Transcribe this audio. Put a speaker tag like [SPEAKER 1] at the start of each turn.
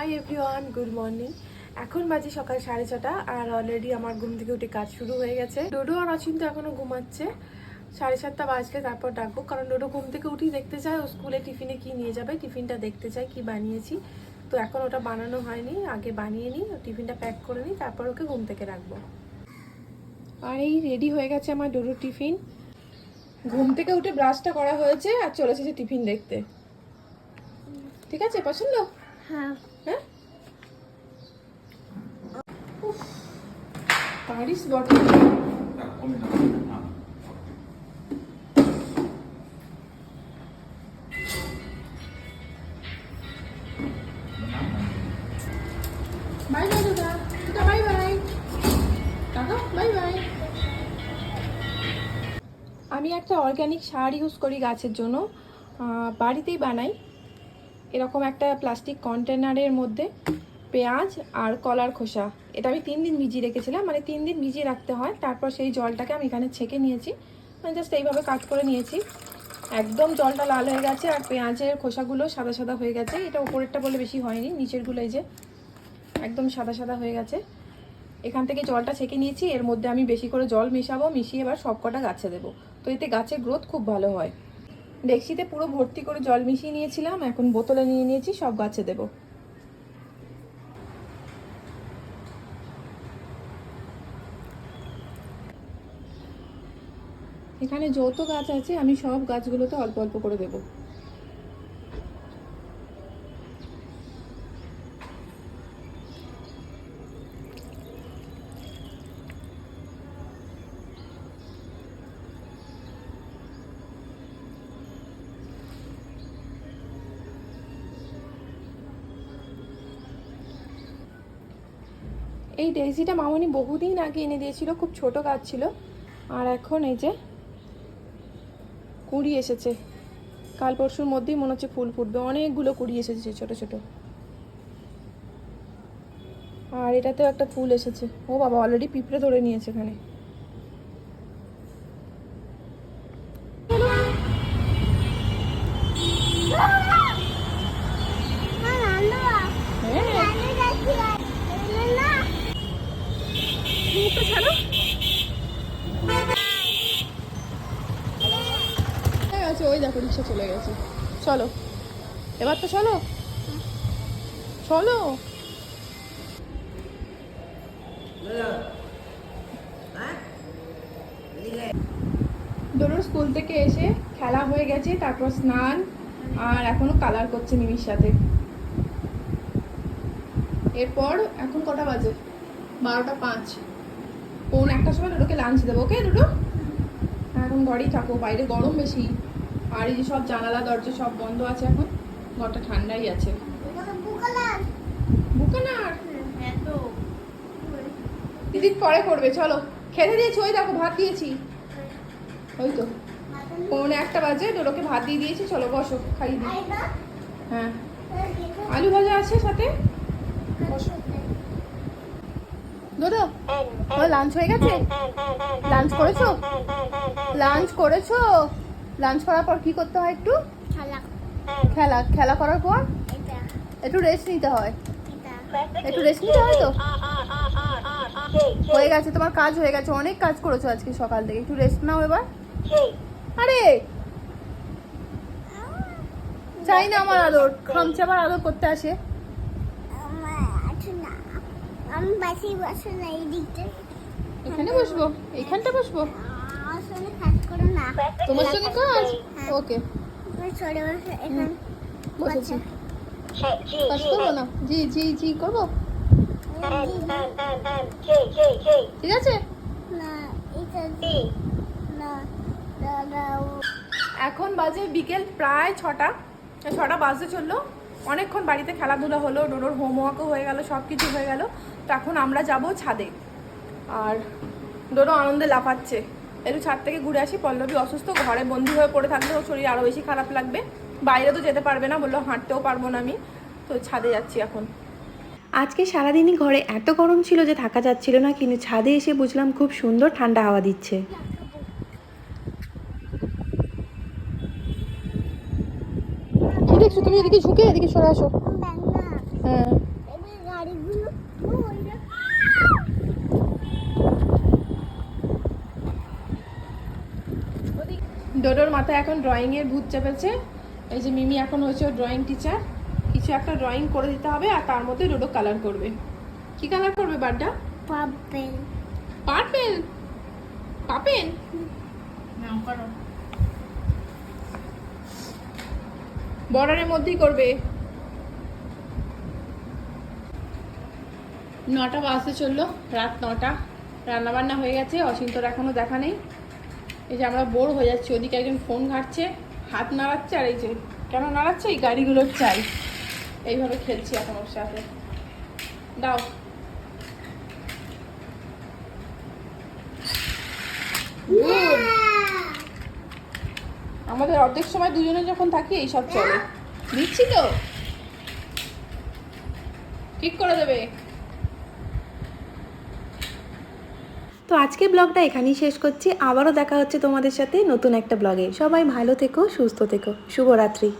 [SPEAKER 1] Hi everyone good morning এখন বাজে সকাল সাড়ে ছটা, আর অলরেডি আমার ঘুম থেকে উঠে কাজ শুরু হয়ে গেছে। ডোডো আর অচিন্ত এখনও ঘুমাচ্ছে। সাড়ে সাতটা বাজলে তারপর ডাকবো কারণ ডোডো ঘুম থেকে উঠি দেখতে চায়, ও স্কুলে টিফিনে কি নিয়ে যাবে, টিফিনটা দেখতে চাই কি বানিয়েছি। তো এখন ওটা বানানো হয়নি, আগে বানিয়ে নিই, টিফিনটা প্যাক করে নিই, তারপর ওকে ঘুম থেকে রাখব। আর এই রেডি হয়ে গেছে আমার ডোডো টিফিন। ঘুম থেকে উঠে ব্রাশটা করা হয়েছে, আর চলে এসেছে টিফিন দেখতে। ঠিক আছে, পছন্দ?
[SPEAKER 2] হ্যাঁ
[SPEAKER 1] হ্যাঁ উফ, পারিস বটে বাই বাই দাদা দাদা বাই কাকা বাই বাই আমি একটা অর্গ্যানিক সার ইউজ করি গাছের জন্য বাড়িতেই বানাই। এরকম একটা প্লাস্টিক কন্টেনারের মধ্যে। পেঁয়াজ আর কলার খোসা। এটা আমি তিন দিন ভিজিয়ে রেখেছিলাম মানে তিন দিন ভিজিয়ে রাখতে হয়। তারপর সেই জলটাকে আমি এখানে ছেঁকে নিয়েছি। মানে জাস্ট এইভাবে কাট করে নিয়েছি। একদম জলটা লাল হয়ে গেছে আর পেঁয়াজের খোসাগুলো সাদা সাদা হয়ে গেছে। এটা উপরেরটা বলে বেশি হয়নি, নিচেরগুলো এই যে একদম সাদা সাদা হয়ে গেছে। এখান থেকে জলটা ছেঁকে নিয়েছি, এর মধ্যে আমি বেশি করে জল মেশাবো, মিশিয়ে এবার সব কটা গাছে দেবো। তো এতে গাছের গ্রোথ খুব ভালো হয়। ডেক্সিতে পুরো ভর্তি করে জল মিশিয়ে নিয়েছিলাম, এখন বোতলে নিয়ে নিয়েছি, সব গাছে দেবো। এখানে যত গাছ আছে, আমি সব গাছগুলোতে অল্প অল্প করে দেবো। এই ডেজিটা মামনি বহুদিন আগে এনে দিয়েছিল, খুব ছোট গাছ ছিল। আর এখন এই যে কুড়ি এসেছে। কাল পরশুর মধ্যেই মনে হচ্ছে ফুল ফুটবে। অনেকগুলো কুঁড়ি এসেছে ছোট ছোট। আর এটাতেও একটা ফুল এসেছে। ও বাবা অলরেডি পিঁপড়ে ধরে নিয়েছে এখানে। হয়ে গেছে রিক্সা চলে গেছে। চলো। এবার তো চলো। চলো। দোনোর স্কুল থেকে এসে খেলা হয়ে গেছে, তারপর স্নান, আর এখনও কালার করছে মিমির সাথে। এরপর এখন কটা বাজে? বারোটা পাঁচ। কোন একটা সময় দুটোকে লাঞ্চ দেবো ওকে দুটো এখন ঘরেই থাকো, বাইরে গরম বেশি। আর এই যে সব জানালা দরজা সব বন্ধ আছে এখন। ঘরটা ঠান্ডাই আছে। বুকানার দিদি পরে করবে চলো। খেতে দিয়েছি ওই দেখো ভাত দিয়েছি। ওই তো। পৌনে একটা বাজে দুটোকে ভাত দিয়ে দিয়েছি চলো বসো খাইয়ে দিই। হ্যাঁ। আলু ভাজা আছে সাথে? বসো। দোদো ও লাঞ্চ হয়ে গেছে? লাঞ্চ করেছ? লাঞ্চ করেছ? লাঞ্চ করার পর কি করতে হয় একটু? খেলা। খেলা। করার পর? একটু রেস্ট নিতে হয়। একটু রেস্ট নিতে হয় তো? হয়ে গেছে তোমার কাজ হয়ে গেছে। অনেক কাজ করেছ আজকে সকাল থেকে। একটু রেস্ট নাও এবার। আরে! চাই না আমার আদর। খামচা আবার আদর করতে আসে।
[SPEAKER 2] আমি বাসি বসে না এই দিকটা
[SPEAKER 1] এখানে বসবো? এখানটা বসবো?
[SPEAKER 2] আমার সঙ্গে কাজ করো না।
[SPEAKER 1] তোমার সঙ্গে কাজ?
[SPEAKER 2] হ্যাঁ।
[SPEAKER 1] ওকে।
[SPEAKER 2] বসে এখানে
[SPEAKER 1] বসেছি কাজ করব না? জি জি জি করব? ঠিক আছে? এখন বাজে বিকেল প্রায় ছটা। ছটা বাজতে চলল। অনেকক্ষণ বাড়িতে খেলাধুলা হলো ডোডোর হোমওয়ার্কও হয়ে গেল সব কিছু হয়ে গেল। তো এখন আমরা যাব ছাদে। আর ডোডো আনন্দে লাফাচ্ছে। একটু ছাদ থেকে ঘুরে আসি। পল্লবী অসুস্থ ঘরে বন্দি হয়ে পড়ে থাকলে ওর শরীর আরও বেশি খারাপ লাগবে। বাইরে তো যেতে পারবে না বলল হাঁটতেও পারব না আমি। তো ছাদে যাচ্ছি এখন।
[SPEAKER 3] আজকে সারাদিনই ঘরে এত গরম ছিল যে থাকা যাচ্ছিল না কিন্তু ছাদে এসে বুঝলাম খুব সুন্দর ঠান্ডা হাওয়া দিচ্ছে।
[SPEAKER 1] কি দেখছ? তুমি এদিকে ঝুঁকে এদিকে সরে আসো। হ্যাঁ। ডোডোর মাথায় এখন ড্রয়িংয়ের এর ভূত চেপেছে। এই যে মিমি এখন হচ্ছে ড্রয়িং টিচার কিছু একটা ড্রয়িং করে দিতে হবে আর তার মধ্যে ডোডো কালার করবে। কি কালার করবে বারটা
[SPEAKER 2] পাবেন
[SPEAKER 1] পারপেল? পাপেন বর্ডারের মধ্যেই করবে। নটা বাজতে চলল রাত নটা। রান্না বান্না হয়ে গেছে অচিন্তর এখনও দেখা নেই। এই যে আমরা বোর হয়ে যাচ্ছি, ওদিকে একজন ফোন ঘাটছে, হাত নাড়াচ্ছে আর এই যে, কেন নাড়াচ্ছে? এই গাড়িগুলোর চাই। এইভাবে খেলছি এখন ওর সাথে। দাও. আমাদের অর্ধেক সময় দুজনে যখন থাকি এইসব চলে। দিচ্ছি তো? ঠিক করে দেবে।
[SPEAKER 3] তো আজকে ব্লগটা এখানেই শেষ করছি। আবারও দেখা হচ্ছে তোমাদের সাথে নতুন একটা ব্লগে। সবাই ভালো থেকো, সুস্থ থেকো। শুভরাত্রি।